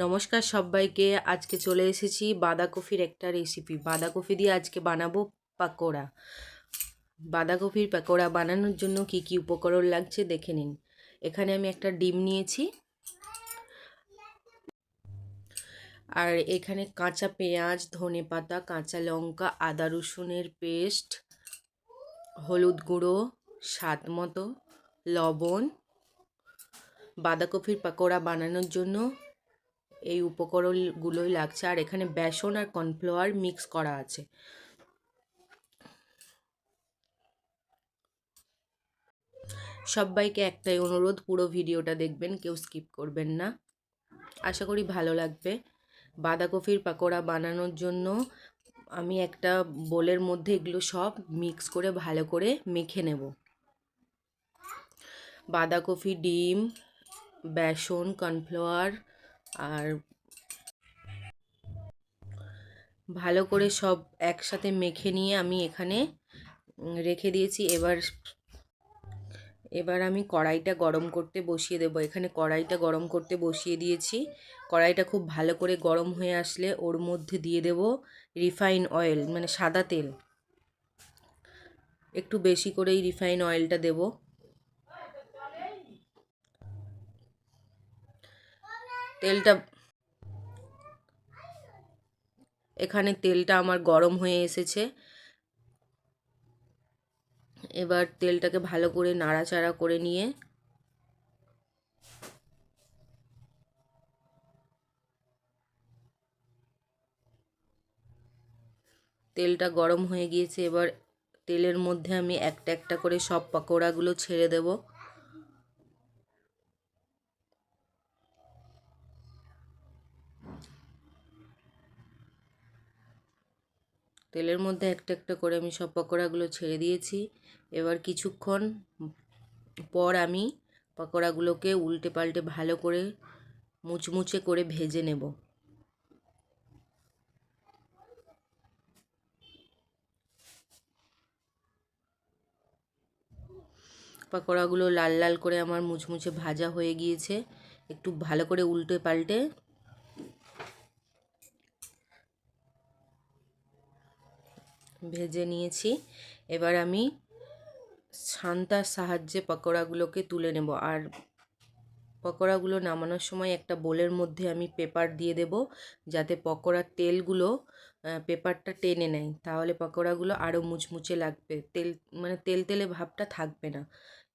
নমস্কার সবাইকে। আজকে চলে এসেছি বাঁধাকপির একটা রেসিপি বাঁধাকপি দিয়ে আজকে বানাবো পাকোড়া। বাঁধাকপির পাকোড়া বানানোর জন্য কি কি উপকরণ লাগছে দেখে নিন। এখানে আমি একটা ডিম নিয়েছি। আর এখানে কাঁচা পেঁয়াজ, ধনে পাতা, কাঁচা লঙ্কা, আদা রসুনের পেস্ট, হলুদ গুঁড়ো, স্বাদ মতো, লবণ। বাঁধাকপির পাকোড়া বানানোর জন্য এই উপকরণগুলোই লাগছে। আর এখানে বেসন আর কর্নফ্লাওয়ার মিক্স করা আছে। সবাইকে একটাই অনুরোধ, পুরো ভিডিওটা দেখবেন, কেউ স্কিপ করবেন না। আশা করি ভালো লাগবে। বাঁধাকপির পাকোড়া বানানোর জন্য আমি একটা বোলের মধ্যে এগুলো সব মিক্স করে ভালো করে মেখে নেব। বাঁধাকপি, ডিম, বেসন, কর্নফ্লাওয়ার আর ভালো করে সব একসাথে মেখে নিয়ে আমি এখানে রেখে দিয়েছি। এবার এবার আমি কড়াইটা গরম করতে বসিয়ে দেবো। এখানে কড়াইটা গরম করতে বসিয়ে দিয়েছি। কড়াইটা খুব ভালো করে গরম হয়ে আসলে ওর মধ্যে দিয়ে দেব রিফাইন অয়েল মানে সাদা তেল। একটু বেশি করেই রিফাইন অয়েলটা দেব। তেলটা এখানে তেলটা আমার গরম হয়ে এসেছে। এবার তেলটাকে ভালো করে নাড়াচাড়া করে নিয়ে তেলটা গরম হয়ে গিয়েছে। এবার তেলের মধ্যে আমি একটা একটা করে সব পকোড়াগুলো ছেড়ে দেব। তেলের মধ্যে একটা একটা করে আমি সব পকোড়াগুলো ছেড়ে দিয়েছি। এবার কিছুক্ষণ পর আমি পকোড়াগুলোকে উল্টে পাল্টে ভালো করে মুচমুচে করে ভেজে নেব। পকোড়াগুলো লাল লাল করে আমার মুচমুচে ভাজা হয়ে গিয়েছে। একটু ভালো করে উল্টে পাল্টে ভেজে নিয়েছি। এবার আমি ছান্তার সাহায্যে পকোড়াগুলোকে তুলে নেব। আর পকোড়াগুলো নামানোর সময় একটা বোলের মধ্যে আমি পেপার দিয়ে দেব, যাতে পকোড়ার তেলগুলো পেপারটা টেনে নেয়। তাহলে পকোড়াগুলো আরও মুচমুচে লাগবে। তেল মানে তেল তেলে ভাবটা থাকবে না।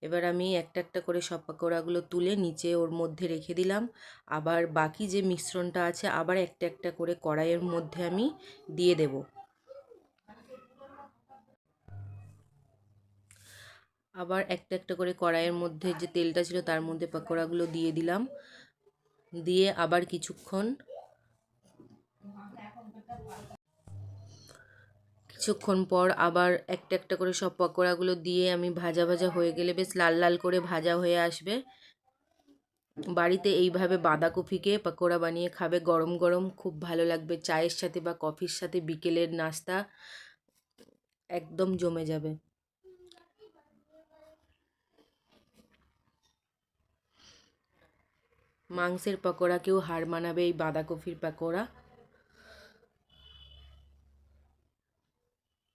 এবার আমি একটা একটা করে সব পকোড়াগুলো তুলে নিচে ওর মধ্যে রেখে দিলাম। আবার বাকি যে মিশ্রণটা আছে, আবার একটা একটা করে কড়াইয়ের মধ্যে আমি দিয়ে দেবো। আবার একটা একটা করে কড়াইয়ের মধ্যে যে তেলটা ছিল তার মধ্যে পকোড়াগুলো দিয়ে দিলাম। দিয়ে আবার কিছুক্ষণ কিছুক্ষণ পর আবার একটা একটা করে সব পকোড়াগুলো দিয়ে আমি ভাজা ভাজা হয়ে গেলে বেশ লাল লাল করে ভাজা হয়ে আসবে। বাড়িতে এইভাবে বাঁধাকপিকে পকোড়া বানিয়ে খাবে গরম গরম, খুব ভালো লাগবে। চায়ের সাথে বা কফির সাথে বিকেলের নাস্তা একদম জমে যাবে। মাংসের পকোড়াকেও হার মানাবে এই বাঁধাকপির পকোড়া।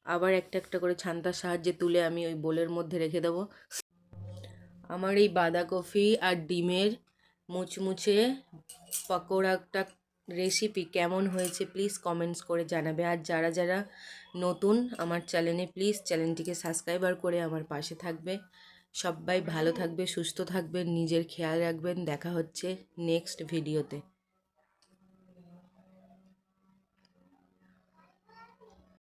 আবার একটা একটা করে ছান্তার সাহায্যে তুলে আমি ওই বোলের মধ্যে রেখে দেবো। আমার এই বাঁধাকপি আর ডিমের মুচমুচে পকোড়াটা রেসিপি কেমন হয়েছে প্লিজ কমেন্টস করে জানাবে। আর যারা যারা নতুন আমার চ্যানেলে প্লিজ চ্যানেলটিকে সাবস্ক্রাইবার করে আমার পাশে থাকবে। সবাই ভালো থাকবে সুস্থ থাকবেন নিজের খেয়াল রাখবেন। দেখা হচ্ছে নেক্সট ভিডিওতে